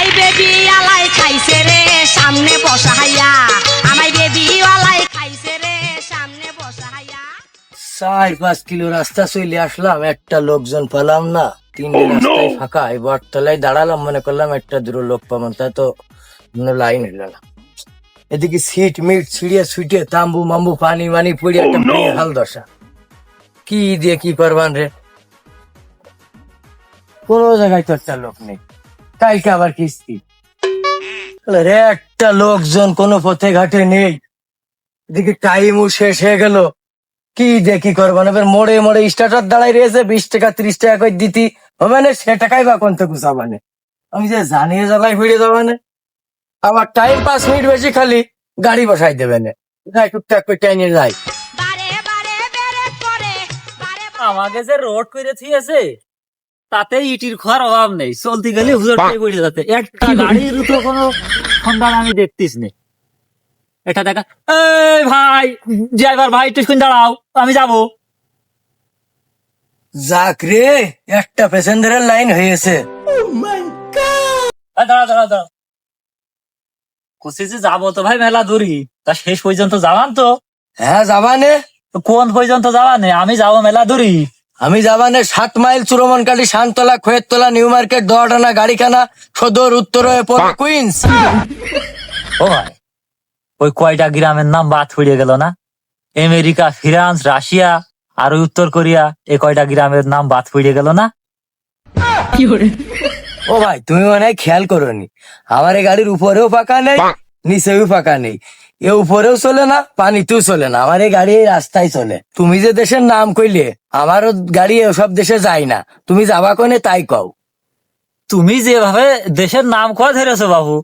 আমাই বেবি আলাই খাইছে রে সামনে বসাইয়া। আমাই বেবি আলাই খাইছে রে সামনে বসাইয়া। চার পাঁচ কিলো রাস্তা চলে আসলাম একটা লোকজন পেলাম না। তিনটে রাস্তায় ফাঁকা এই বটতলায় দাঁড়ালাম মনে করলাম একটা দুটো লোক পাবো তা তো লাইন হইল না এদিকে সিট মিট ছিড়িয়ে ছুটিয়ে তাম্বু মাম্বু পানি মানি পড়ে একটা হাল দশা। কি দিয়ে কি করবান রে? কোনো জায়গায় তো একটা লোক নেই। কালকে আবার কিস্তি। রে একটা লোকজন কোনো পথে ঘাটে নেই। এদিকে টাইমও শেষ হয়ে গেল। কি দেখি করব? না এবার মোড়ে মোড়ে স্টার্টার দাঁড়াই রয়েছে বিশ টাকা ত্রিশ টাকা করে দিতি। হবে না সে টাকাই বা কোন থেকে যাবানে আমি যে জানিয়ে জ্বালাই ফিরে যাবানে আবার টাইম পাঁচ মিনিট বেশি খালি গাড়ি বসাই দেবে না। যাই টুকটাক করে টাইনে যাই বারে বারে বেরে করে বারে বারে। আমাকে যে রোড করে থিয়েছে তাতে ইটির খোয়ার অভাব নেই। চলতে গেলে হুজুরটাই পড়ে যাচ্ছে। একটা গাড়ির তো কোনো সন্ধান আমি দেখতিস নে। এটা দেখা। এই ভাই ড্রাইভার ভাই একটু দাঁড়াও আমি যাব। যাক রে একটা প্যাসেঞ্জারের লাইন হয়েছে। দাঁড়া দাঁড়া দাঁড়া কুসি যে যাব তো ভাই মেলা দূরই। তা শেষ পর্যন্ত যাবান তো। হ্যাঁ যাবানে কোন পর্যন্ত যাবানে আমি যাব মেলা দূরই। আমি যাবানে সাত মাইল চুরমন কাটি শান্তলা খোয়েতলা নিউ মার্কেট দোয়াটানা গাড়িখানা সদর উত্তর হয়ে পড়ে কুইন্স। ও ভাই ওই কয়টা গ্রামের নাম বাদ পড়ে গেল না? আমেরিকা ফ্রান্স রাশিয়া আর ওই উত্তর কোরিয়া এই কয়টা গ্রামের নাম বাদ পড়ে গেল না? ও ভাই তুমি মনে হয় খেয়াল করোনি। আমার এই গাড়ির উপরেও ফাঁকা নেই নিচেও ফাঁকা নেই। এ উপরেও চলে না পানিতেও চলে না। আমার এই গাড়ি এই রাস্তায় চলে। তুমি যে দেশের নাম কইলে আমারও গাড়ি সব দেশে যায় না। তুমি যাবা কোনে তাই কও। তুমি যেভাবে দেশের নাম কয়া ধরেছো বাবু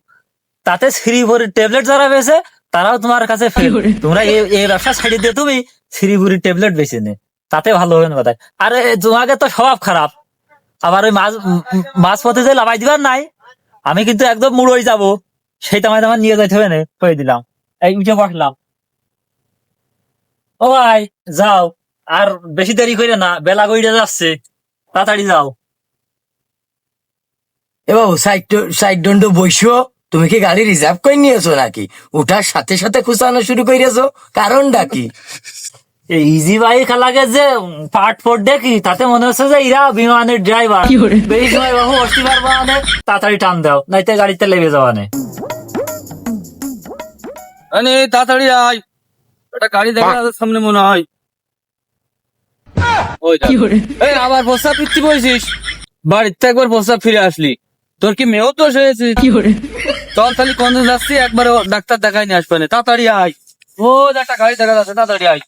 তাতে শ্রীভরির ট্যাবলেট যারা বেছে তারাও তোমার কাছে ফেল তোমরা এই ব্যবসা ছাড়িয়ে দিয়ে তুমি শ্রীভরির ট্যাবলেট বেছে নে। তাতে ভালো হবে না বোধহয়। আরে তোমাকে তো স্বভাব খারাপ। আবার ওই মাছ মাছ পথে যে লাভাই দিবার নাই আমি কিন্তু একদম মুড়োই যাব। সেই তোমায় তোমার নিয়ে যাইতে হবে না কয়ে দিলাম। এই উঠে বসলাম। ও ভাই যাও। আর বেশি দেরি করে না বেলা গইড়ে যাচ্ছে। তাড়াতাড়ি যাও। এ বাবু সাইড সাইড দণ্ড বইসো তুমি কি গাড়ি রিজার্ভ করে নিয়েছো নাকি? উঠার সাথে সাথে খুঁচানো শুরু করিয়েছো কারণটা কি? এই ইজি বাইক লাগে যে পার্ট ফোর দেখি তাতে মনে হচ্ছে যে ইরা বিমানের ড্রাইভার বেশি সময় বাবু বসতে পারব তাড়াতাড়ি টান দাও নাইতে গাড়িতে লেগে যাওয়া নেই। আরে তাড়াতাড়ি আয়। একটা গাড়ি দেখা যাচ্ছে সামনে মনে হয়। ওই। এই আবার প্রস্তাব ফিরতে বলছিস? বাড়িতে একবার প্রস্তাব ফিরে আসলি। তোর কি মেয়েও তো হয়েছে? চল তাহলে কোন যাচ্ছি একবার ডাক্তার দেখাই নিয়ে আসবে না। তাড়াতাড়ি আয়। ও একটা গাড়ি দেখা যাচ্ছে তাড়াতাড়ি আয়।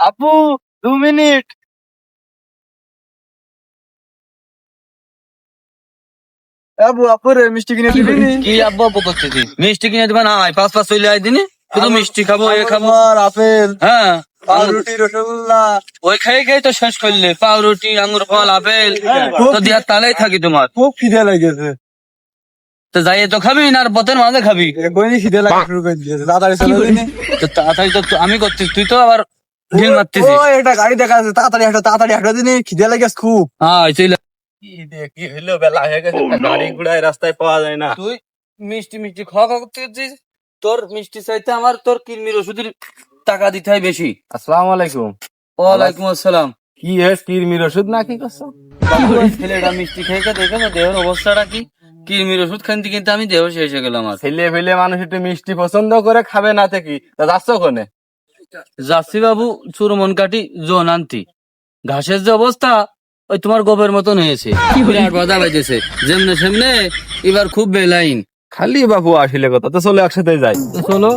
আপু দু মিনিট। আবু আপুরে মিষ্টি কিনে দিবি কি আব্বু আব্বু করতেছিস? মিষ্টি কিনে দিবা? না পাঁচ পাঁচ চলে আয় দিনি। শুধু মিষ্টি খাব এ খাব। আমার আপেল হ্যাঁ। পাউরুটি রসগোল্লা। ওই খেয়ে খেয়ে তো শেষ করলে। পাউরুটি আঙ্গুর ফল আপেল। তো দিয়ার তালেই থাকি তোমার। খুব খিদে লেগেছে। তো যাই তো খাবি না আর পথের মাঝে খাবি? খিদে লাগা শুরু করে দিয়েছে। তাড়াতাড়ি চলে তো তাড়াতাড়ি তো আমি করছি তুই তো আবার ঢিল মারতেছিস। ও এটা গাড়ি দেখা যাচ্ছে। তাড়াতাড়ি একটা তাড়াতাড়ি একটা দিনি খিদে লেগেছে খুব। হ্যাঁ চলে কি হইল বেলা হয়ে গেছে গাড়ি ঘোড়ায় রাস্তায় পাওয়া যায় না। তুই মিষ্টি মিষ্টি খাওয়া খাওয়া করতেছিস তোর মিষ্টি চাইতে আমার তোর কিডনির ওষুধের টাকা দিতে হয় বেশি। আসসালামু আলাইকুম। ওয়ালাইকুম আসসালাম। কি হে কিরমির ওষুধ না কি করছ ছেলেটা মিষ্টি খেয়ে খেয়ে দেখে দেহের অবস্থাটা কি? কিডনির ওষুধ কিন্তু আমি দেহ শেষ হয়ে গেলাম ছেলে ফেলে মানুষ একটু মিষ্টি পছন্দ করে খাবে না থেকে তা যাচ্ছ কোনে? যাচ্ছি বাবু চুরমন কাটি জোন আনতি। ঘাসের যে অবস্থা ওই তোমার গোবের মতন হয়েছে। বিরাট বাধা বাইতেছে যেমনে সেমনে এবার খুব বেলাইন। খালি বাবু আসলে কথা তো চলো একসাথে যাই। তো চলো।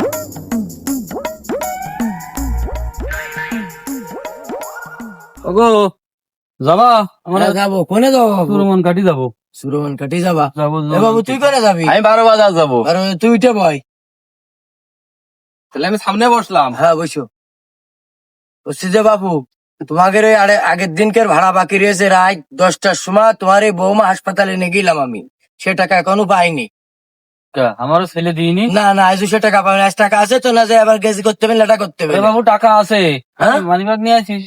ওগো যাবা? আমরা আমরা যাব। কোনে যাব বাবু? চুরমন কাটি যাব। সুরমন কাটি যাবা? যাব হ্যাঁ, এ বাবু তুই করে যাবি? আমি বারো বাজার যাব। আর তুই উঠে বয়। তাহলে আমি সামনে বসলাম। হ্যাঁ বসো। বলছি যে বাবু তোমাদের ওই আরে আগের দিনকার ভাড়া বাকি রয়েছে রাত দশটার সময় তোমার এই বৌমা হাসপাতালে নিয়ে গেলাম আমি। সে টাকা এখনও পাইনি। কা, আমারও ছেলে দিইনি। না না আজ সে টাকা পাইনি আজ টাকা আছে তো না যে আবার গেজি করতে হবে লেটা করতে হবে। বাবু টাকা আছে। হ্যাঁ? মানিব্যাগ নিয়ে আসিস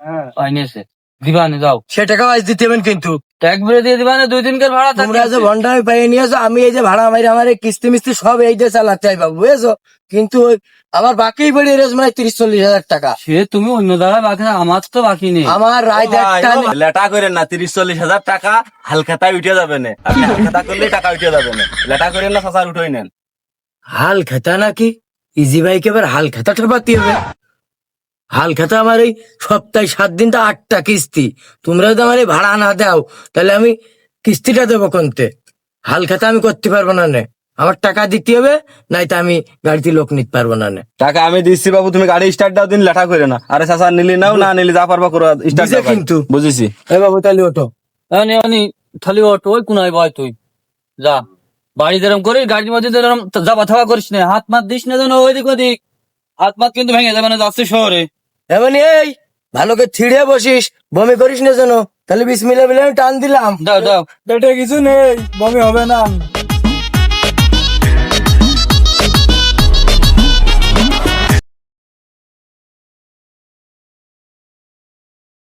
হ্যাঁ। নিয়েছে দিবানে যাও। সে টাকা আজ দিতে হবেন কিন্তু। একবারে দিয়ে দিবানে দুই দিনকার ভাড়া তোমরা যে থাকবে ভন্ডামি পাইয়ে নিয়েছো আমি এই যে ভাড়া মারি আমার এই কিস্তি মিস্তি সব এই দিয়ে চালাতে চাই বাবু বুঝেছ? কিন্তু আমার বাকি পড়ে রয়েছে মানে তিরিশ চল্লিশ হাজার টাকা। সে তুমি অন্য জায়গায় বাকি আমার তো বাকি নেই। আমার রায় একটা লেটা করেন না তিরিশ চল্লিশ হাজার টাকা হালখাতায় উঠে যাবে না। আপনি হালখাতা করলে টাকা উঠে যাবে না। লেটা করেন না সাসার উঠোই নেন। হাল খেতা নাকি? ইজি বাইকে এবার হাল খেতা ঠাপাতে হবে হাল খেতা আমার এই সপ্তাহে সাত দিন তো আটটা কিস্তি। তোমরা যদি আমার এই ভাড়া না দাও তাহলে আমি কিস্তিটা দেবো কোনতে? হাল খেতা আমি করতে পারব না নে। আমার টাকা দিতে হবে নাই তো আমি গাড়িতে লোক নিতে পারব না নে। টাকা আমি দিচ্ছি বাবু তুমি গাড়ি স্টার্ট দাও দিন লেটা করে না। আরে সাসা নিলি নাও না নিলি যা পারবা করো স্টার্ট বুঝে কিন্তু। বুঝেছি। এ বাবু তাহলে ওটো আনি আনি খালি অটো ওই কোনায় বয় তুই। যা। বাড়ি যেরকম করিস গাড়ির মধ্যে যেরকম যাবা থাবা করিস না হাত মাত দিস না যেন ওইদিক ওদিক। হাত মাত কিন্তু ভেঙে যাবে না যাচ্ছে শহরে। এমন এই ভালো করে ছিড়ে বসিস বমি করিস না যেন। তাহলে বিসমিল্লা বিলে টান দিলাম। দাও দাও। এটা কিছু নেই বমি হবে না।